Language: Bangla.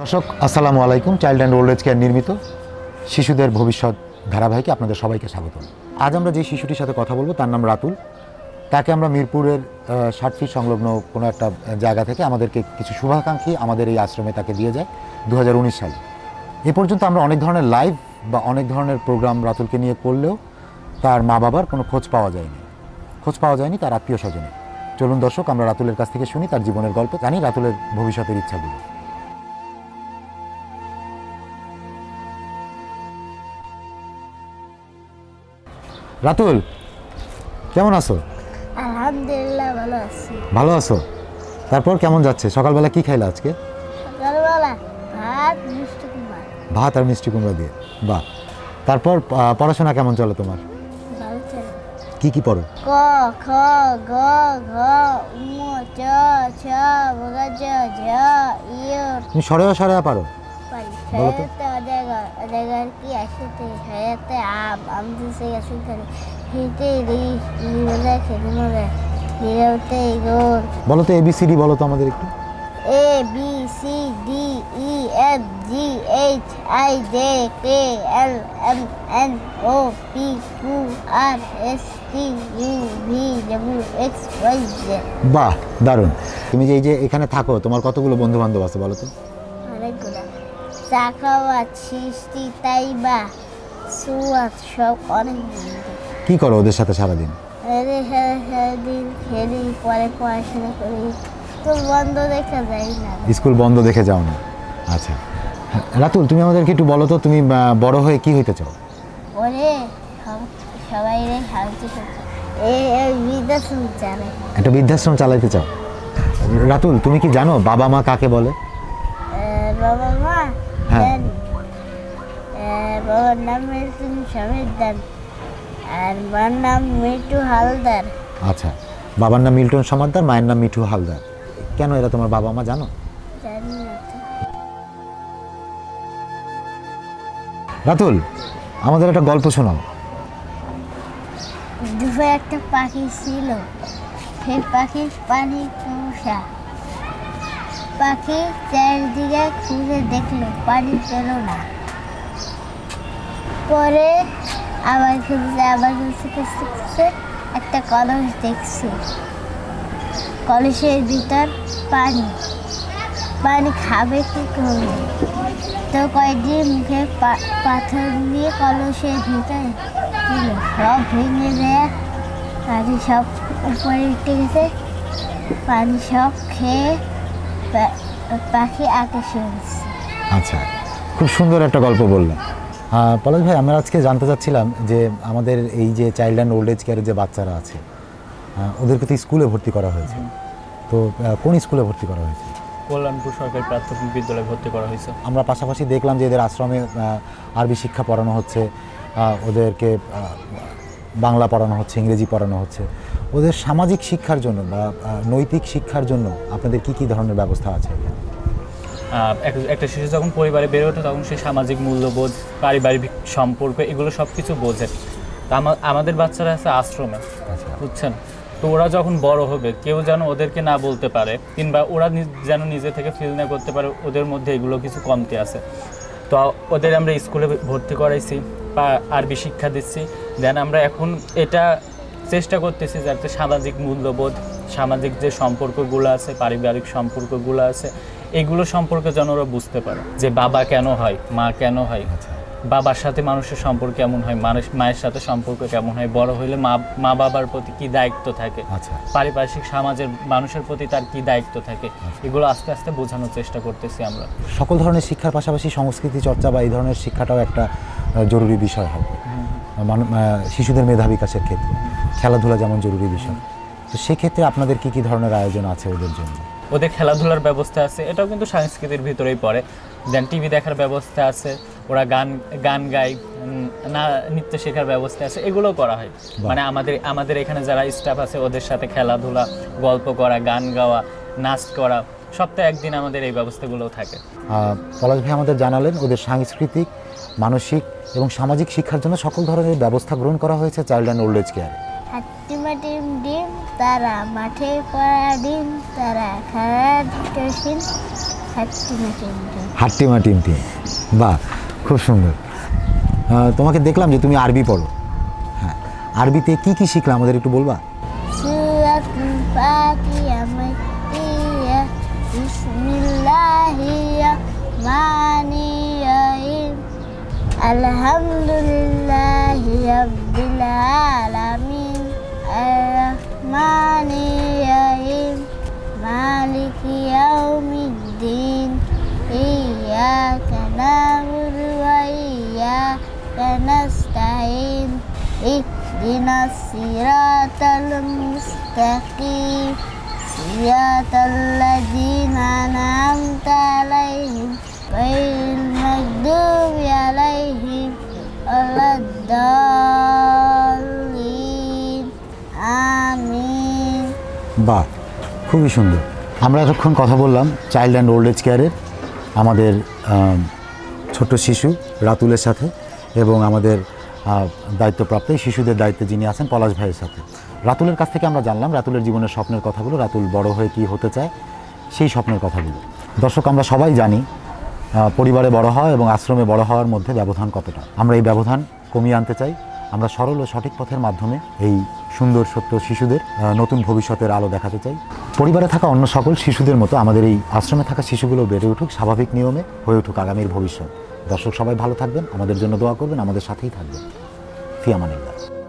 দর্শক, আসসালামু আলাইকুম। Child and old age care নির্মিত শিশুদের ভবিষ্যৎ ধারাবাহিকে আপনাদের সবাইকে স্বাগত আজ আমরা যে শিশুটির সাথে কথা বলব, তার নাম রাতুল। তাকে আমরা মিরপুরের ষাট সংলগ্ন কোনো একটা জায়গা থেকে আমাদেরকে কিছু শুভাকাঙ্ক্ষী আমাদের এই আশ্রমে তাকে দিয়ে যায় দু হাজার উনিশ সালে। এ পর্যন্ত আমরা অনেক ধরনের লাইভ বা অনেক ধরনের প্রোগ্রাম রাতুলকে নিয়ে করলেও তার মা বাবার কোনো খোঁজ পাওয়া যায়নি। খোঁজ পাওয়া যায়নি তার আত্মীয় স্বজনে চলুন দর্শক, আমরা রাতুলের কাছ থেকে শুনি তার জীবনের গল্প, জানি রাতুলের ভবিষ্যতের ইচ্ছাগুলো। রাতুল কেমন আছো? আলহামদুলিল্লাহ ভালো আছি। ভালো আছো? তারপর কেমন যাচ্ছে? সকালবেলা কি খাইলা আজকে? সকালবেলা ভাত মিষ্টি কুমার ভাত আর মিষ্টি কুমড়া দিয়ে। বাহ। তারপর আহ, পড়াশোনা কেমন চলে তোমার? ভালো চলে। কি কি পড়ো? ক খ গ ঘ উম চ ছ বগা জ ঝ ইয় তুমি সরে সরে পারো? পারি। বলো তো। কি বলো তো এবিসিডি বলো তো আমাদের একটু। A B C D E F G H I J K L M N O P Q R S T U V W X Y Z বাহ দারুণ। তুমি যে এই যে এখানে থাকো তোমার কতগুলো বন্ধু বান্ধব আছে বলো তো? চাকাওয়াত সৃষ্টি তাইবা সুয়াত সব অনেক। কি করো ওদের সাথে সারাদিন? এদের সাথে সারাদিন খেলি পরে পড়াশোনা করি। তো বন্ধ দেখা যায় না। স্কুল বন্ধ দেখে যাও না। আচ্ছা। রাতুল তুমি আমাদেরকে একটু বলো তো তুমি বড় হয়ে কি হইতে চাও? ওরে সব- সবাই রে সাহায্য বৃদ্ধাশ্রম জানে। একটা বৃদ্ধাশ্রম চালাইতে চাও? রাতুল তুমি কি জানো বাবা মা কাকে বলে? বাবা মা নাম আর মার নাম হালদার। আচ্ছা বাবার নাম মিল্টন সমাদ্দার মায়ের নাম মিঠু হালদার। কেন এরা তোমার বাবা মা জানো? জানি না। তো রাতুল আমাদের একটা গল্প শোনাও। দুপুরে একটা পাখি ছিল। সেই পাখির পানি তুষা পাখি চারিদিকে খুঁজে দেখল পানি পেল না। পরে আবার খুঁজছে আবার খুঁজছে খুঁজতে খুঁজতে একটা কলস দেখছে। কলসের ভিতর পানি। পানি খাবে কি করবে তো কয়েকদিন মুখে পাথর দিয়ে কলসের ভিতরে সব ভেঙে দেয়। পানি সব উপরে উঠে গেছে। পানি সব খেয়ে পাখি আকাশে আচ্ছা খুব সুন্দর একটা গল্প বললেন। আহ, পলাশ ভাই আমরা আজকে জানতে চাচ্ছিলাম যে আমাদের এই যে চাইল্ড অ্যান্ড ওল্ড এজ কেয়ারের যে বাচ্চারা আছে আহ, ওদেরকে তো স্কুলে ভর্তি করা হয়েছে। তো কোন স্কুলে ভর্তি করা হয়েছে? কল্যাণপুর সরকারি প্রাথমিক বিদ্যালয়ে ভর্তি করা হয়েছে। আমরা পাশাপাশি দেখলাম যে এদের আশ্রমে আরবি শিক্ষা পড়ানো হচ্ছে ওদেরকে বাংলা পড়ানো হচ্ছে ইংরেজি পড়ানো হচ্ছে। ওদের সামাজিক শিক্ষার জন্য বা নৈতিক শিক্ষার জন্য আপনাদের কি কি ধরনের ব্যবস্থা আছে? একটা শিশু যখন পরিবারে বেড়ে ওঠে তখন সে সামাজিক মূল্যবোধ পারিবারিক সম্পর্ক এগুলো সব কিছু বোঝে। তা আমাদের বাচ্চারা আছে আশ্রমে আচ্ছা। বুঝছেন? তো ওরা যখন বড় হবে কেউ যেন ওদেরকে না বলতে পারে কিংবা ওরা যেন নিজে থেকে ফিল না করতে পারে ওদের মধ্যে এগুলো কিছু কমতি আছে। তো ওদের আমরা স্কুলে ভর্তি করাইছি বা আরবি শিক্ষা দিচ্ছি। দেন আমরা এখন এটা চেষ্টা করতেছি যাতে সামাজিক মূল্যবোধ সামাজিক যে সম্পর্কগুলো আছে পারিবারিক সম্পর্কগুলো আছে এগুলো সম্পর্কে যেন ওরা বুঝতে পারে যে বাবা কেন হয় মা কেন হয়। বাবার সাথে মানুষের সম্পর্ক কেমন হয় মানুষ মায়ের সাথে সম্পর্ক কেমন হয় বড় হইলে মা মা বাবার প্রতি কি দায়িত্ব থাকে? আচ্ছা। পারিপার্শ্বিক সমাজের মানুষের প্রতি তার কি দায়িত্ব থাকে? এগুলো আস্তে আস্তে বোঝানোর চেষ্টা করতেছি আমরা। সকল ধরনের শিক্ষার পাশাপাশি সংস্কৃতি চর্চা বা এই ধরনের শিক্ষাটাও একটা জরুরি বিষয় হবে। মানু- শিশুদের মেধা বিকাশের ক্ষেত্রে। খেলাধুলা যেমন জরুরি বিষয়। তো সেক্ষেত্রে আপনাদের কি কি ধরনের আয়োজন আছে ওদের জন্য? ওদের খেলাধুলার ব্যবস্থা আছে এটাও কিন্তু সংস্কৃতির ভিতরেই পড়ে। দেন টিভি দেখার ব্যবস্থা আছে ওরা গান গান গায় না নৃত্য শেখার ব্যবস্থা আছে এগুলোও করা হয়। মানে আমাদের আমাদের এখানে যারা স্টাফ আছে ওদের সাথে খেলাধুলা গল্প করা গান গাওয়া নাচ করা সপ্তাহে একদিন আমাদের এই ব্যবস্থাগুলোও থাকে। পলাশ ভাই আমাদের জানালেন ওদের সাংস্কৃতিক মানসিক এবং সামাজিক শিক্ষার জন্য সকল ধরনের ব্যবস্থা গ্রহণ করা হয়েছে চাইল্ড অ্যান্ড ওল্ড এজ কেয়ারে। হাট্টিমা ডিম ডিম তারা মাঠে পড়া ডিম তারা খেলা টিফিন হাট্টিমা টিমটিম হাট্টিমা টিম টিম বাহ খুব সুন্দর। তোমাকে দেখলাম যে তুমি আরবি পড়ো। হ্যাঁ আরবিতে কি কি শিখলাম আমাদের একটু বলবা? আলহামদুলিল্লাহি। اهدنا الصراط المستقيم صراط الذين أنعمت عليهم غير المغضوب عليهم ولا الضالين آمين বাহ খুবই সুন্দর আমরা এতক্ষণ কথা বললাম চাইল্ড অ্যান্ড ওল্ড এজ কেয়ারের আমাদের আম, ছোট্ট শিশু রাতুলের সাথে এবং আমাদের আহ, দায়িত্বপ্রাপ্ত শিশুদের দায়িত্বে যিনি আছেন পলাশ ভাইয়ের সাথে। রাতুলের কাছ থেকে আমরা জানলাম, রাতুলের জীবনের স্বপ্নের কথাগুলো, রাতুল বড় হয়ে কি হতে চায়, সেই স্বপ্নের কথাগুলো। দর্শক, আমরা সবাই জানি পরিবারে বড় হওয়া এবং আশ্রমে বড় হওয়ার মধ্যে ব্যবধান কতটা। আমরা এই ব্যবধান কমিয়ে আনতে চাই। আমরা সরল ও সঠিক পথের মাধ্যমে এই সুন্দর সত্য শিশুদের নতুন ভবিষ্যতের আলো দেখাতে চাই। পরিবারে থাকা অন্য সকল শিশুদের মতো আমাদের এই আশ্রমে থাকা শিশুগুলো বেড়ে উঠুক স্বাভাবিক নিয়মে হয়ে উঠুক আগামীর ভবিষ্যৎ। দর্শক সবাই ভালো থাকবেন আমাদের জন্য দোয়া করবেন আমাদের সাথেই থাকবেন। ফিয়ামানিল্লাহ